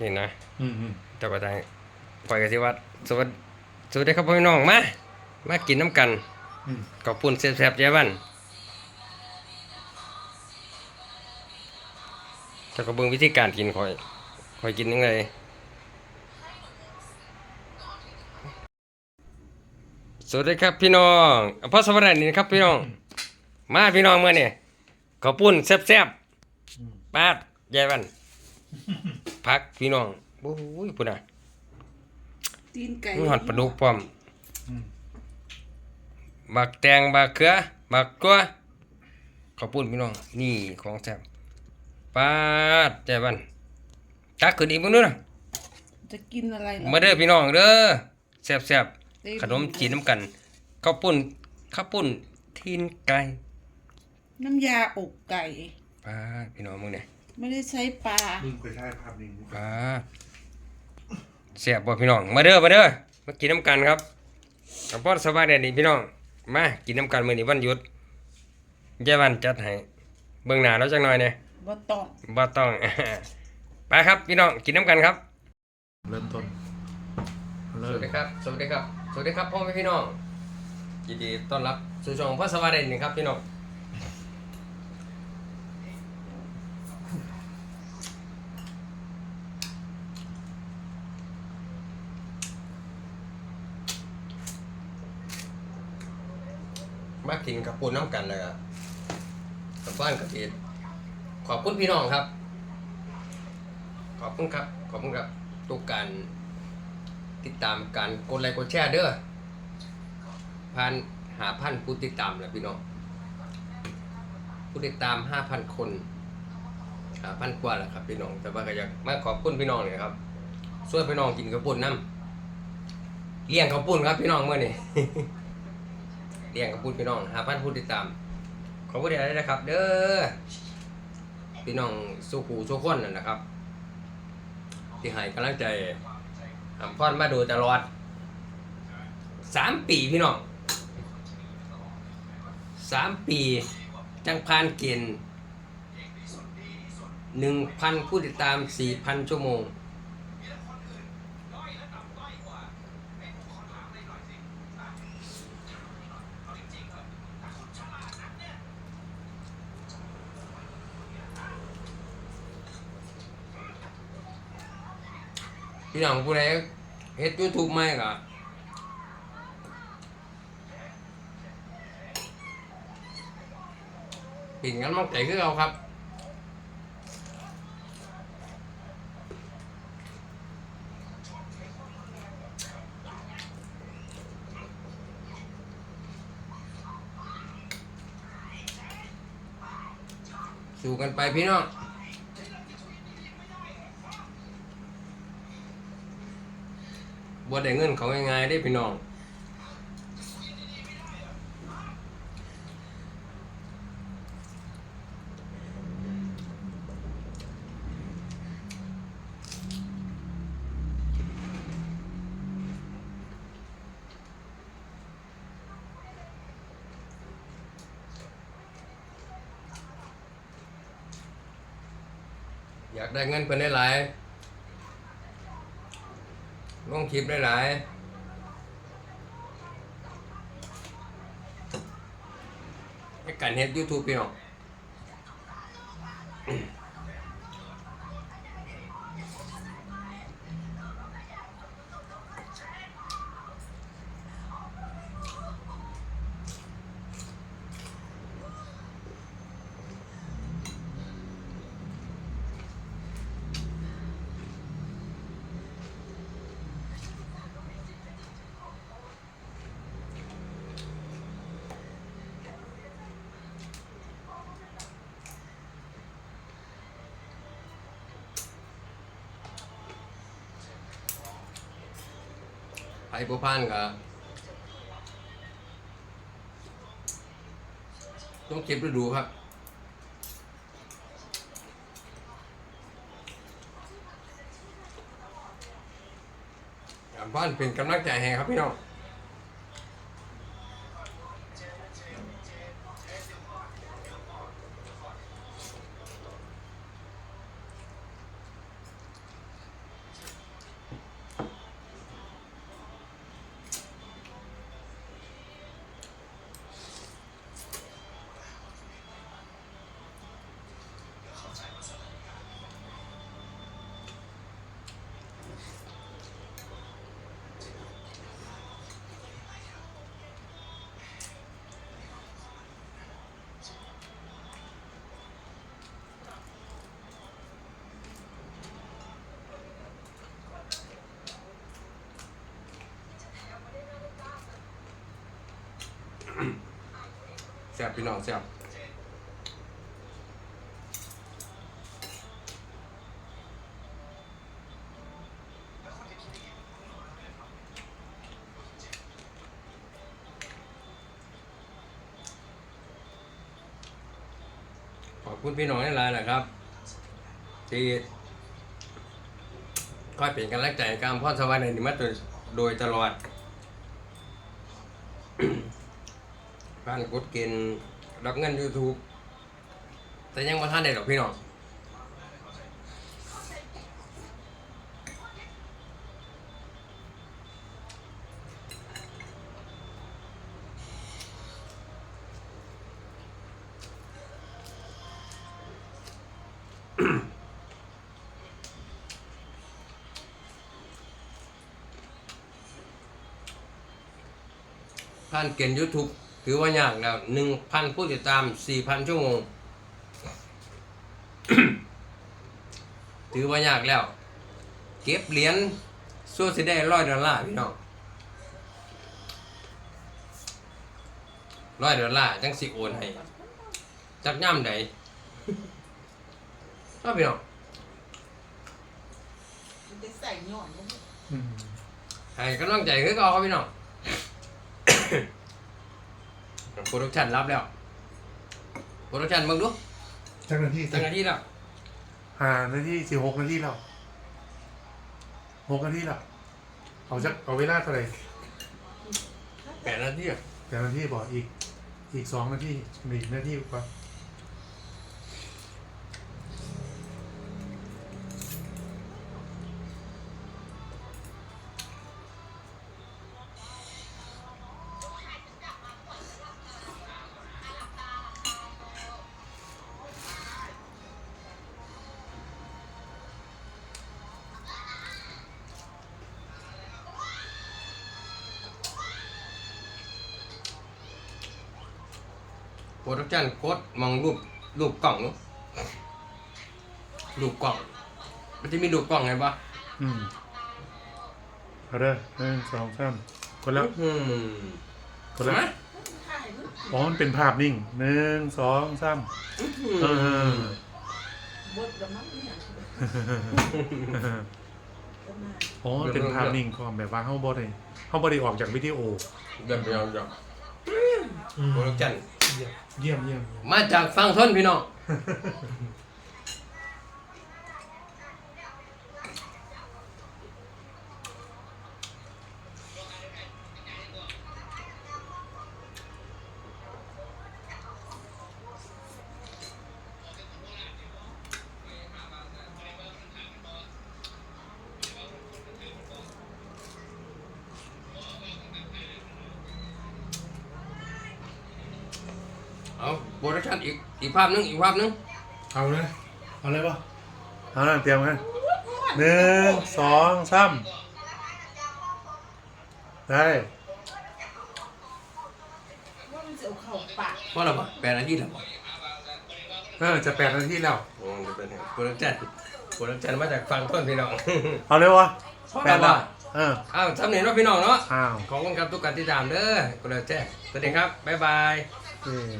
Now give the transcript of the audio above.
นี่นะอืมอืมเจ้าก็ได้ปล่อยกันสิว่าสวัสดีสวัสดีครับพ่อพี่น้องมามากินน้ำกันอืมขอบคุณแซ่บๆเจ้าบ้านเจ้าก็เบิ่งวิธีการกินคอยคอยกินยังไงสวัสดีครับพี่น้องอภสวัสดีครับพี่น้อง มาพี่น้องเมื่อนี่ขอบคุณแซ่บๆปาดยายบ้าน พักพี่น้องโอ้ยพุ่นน่ะตีนไก่มีหอดปลาดุกพร้อมอืมบักแตงบักเขือบักกัวขอบคุณพี่น้อง นี่ของแซ่บปาดใจบันตักขึ้นอีกมื้อนู้นน่ะจะกินอะไรเหรอมาเด้อพี่น้องเด้อแซ่บเต็มๆขนมจีนน้ำกันข้าวปุ้นข้าวปุ้นทีนไก่ น้ำยาอกไก่ปาดพี่น้องมึงเนี่ย ไม่ได้ใช้ปลามึงไปถ่ายภาพนิ่งดิปาดแซ่บบ่พี่น้อง มาเด้อมาเด้อมากินน้ำกันครับกับพ่อสบายแดดีพี่น้อง มากินน้ำกันมื้อนี้วันหยุดยายวันจัดให้เบิ่งหน้าเราจักหน่อยเนี่ยบ่ต้องบ่ต้อง ไปครับพี่น้องกินน้ำกันครับ เริ่มต้นสเริ่มวัสดีครับ สวัสดีครับ สวัสดีครับพ่อแม่พี่น้องยินดีต้อนรับสู่ช่องพ่อสวัสดีนี่ครับพี่น้อง มากินกับปูนน้ำกันเลยครับกับบ้านกับทีขอบคุณพี่น้องครับ ขอบคุณครับ ขอบคุณครับทุกการติดตามการกดไลค์กดแชร์เด้อพันหาพันผู้ติดตามแล้วพี่น้องผู้ติดตามห้าพันคนหาพันกว่าแล้วครับพี่น้อง แต่ว่าก็อยากมาขอบคุณพี่น้องเลยครับช่วยพี่น้องกินกระปุ่นน้ำเลี้ยงกระปุ่นครับพี่น้องเมื่อนี้ เลี้ยงกระปุ่นพี่น้องหาพันผู้ติดตาม ขอบคุณได้นะครับ เด้อพี่น้องสู้ขู่สู้คนนั่นนะครับ ที่ให้กำลังใจอำพรมาโดยตลอดสามปีพี่น้องสามปีจังพานเกณฑ์หนึ่งพันผู้ติดตามสี่พันชั่วโมง พี่น้องผู้ใดเฮ็ดยูทูบใหมก็ปิ่นกันมั่งใจคือเอาครับสู้กันไปพี่น้อง บ่ได้เงินเขาง่ายๆได้พี่น้องอยากได้เงินเพิ่นได้หลาย องคลิปได้หลายในการเฮ็ดยูทูบพี่น้อง ไปบ่ผ่านก็ต้องเก็บฤดูครับบ้านเป็นกำลังใจให้ครับพี่น้อง แซ่บพี่น้องแซ่บขอบคุณพี่น้องหลายนะครับ ที่ค่อยเป็นกำลังใจการพ่อสวรรค์ในนิมัตโดยตลอด ผ่านกดเกณฑ์รับเงิน YouTube แต่ยังมาท่านได้หรอกพี่น้องผ่านเกณฑ์ YouTube ถือว่ายากแล้วหนึ่งพันผู้ติดตามสี่พันชั่วโมง ถือว่ายากแล้ว เก็บเหรียญสู้สิได้ร้อยดอลลาร์พี่น้องร้อยดอลลาร์จังสิโอนให้จักย่ำใดก็พี่น้องมันจะใส่หย่อนลงอืมให้กำลังใจคือเก่าครับพี่น้อง โปรดักชั่นรับแล้ว โปรดักชั่นมึงดูจังนาทีตั้งนาทีแล้วห้านาทีสิบหกนาทีแล้วหกนาทีแล้วเอาจักเอาเวลาเท่าไหร่แปดนาทีอะแต่นาทีบอกอีก อีกสองนาทีอีกนาทีกว่า โปรดักชั่นโคดมองรูปรูปกล่องเนอะรูปกล่อง มันจะมีรูปกล่องไงปะอืมเอาเด้อหนึ่งสองสามคนแล้วอืมคนแล้วไหมถ่ายรูปอ๋อมันเป็นภาพนิ่งหนึ่งสองสามเออ บดละมั้งเนี่ยประมาณอ๋อมันเป็นภาพนิ่งของแบบว่าเฮาบ่ได้เฮาบ่ได้ออกจากวิดีโอ เดี๋ยวเดี๋ยวเดี๋ยวโปรดักชั่น เยี่ยมเยี่ยมเยี่ยมมาจากฟังทนพี่น้อง รดักชั่นอีกอีกภาพนึงอีกภาพนึงเอาเลย เอาเลยปะเอาเลยเตรียมกันหนึ่งสองสามได้ว่ามันจะเอาเข่าปากเพราะอะไรบ่แปดนาทีแล้วบ่เออจะแปดนาทีแล้วโอ้จะเป็นโปรดักชั่นโปรดักชั่นมาจากฟังต้นพี่น้องเอาเลยวะเพราะแปอะดไรละบ่เอออ้าวทำเนียนว่าพี่น้องเนาะอ้าวขอบคุณครับทุกการติดตามเด้อกูเลยแจ้งสวัสดีครับบ๊ายบายเออ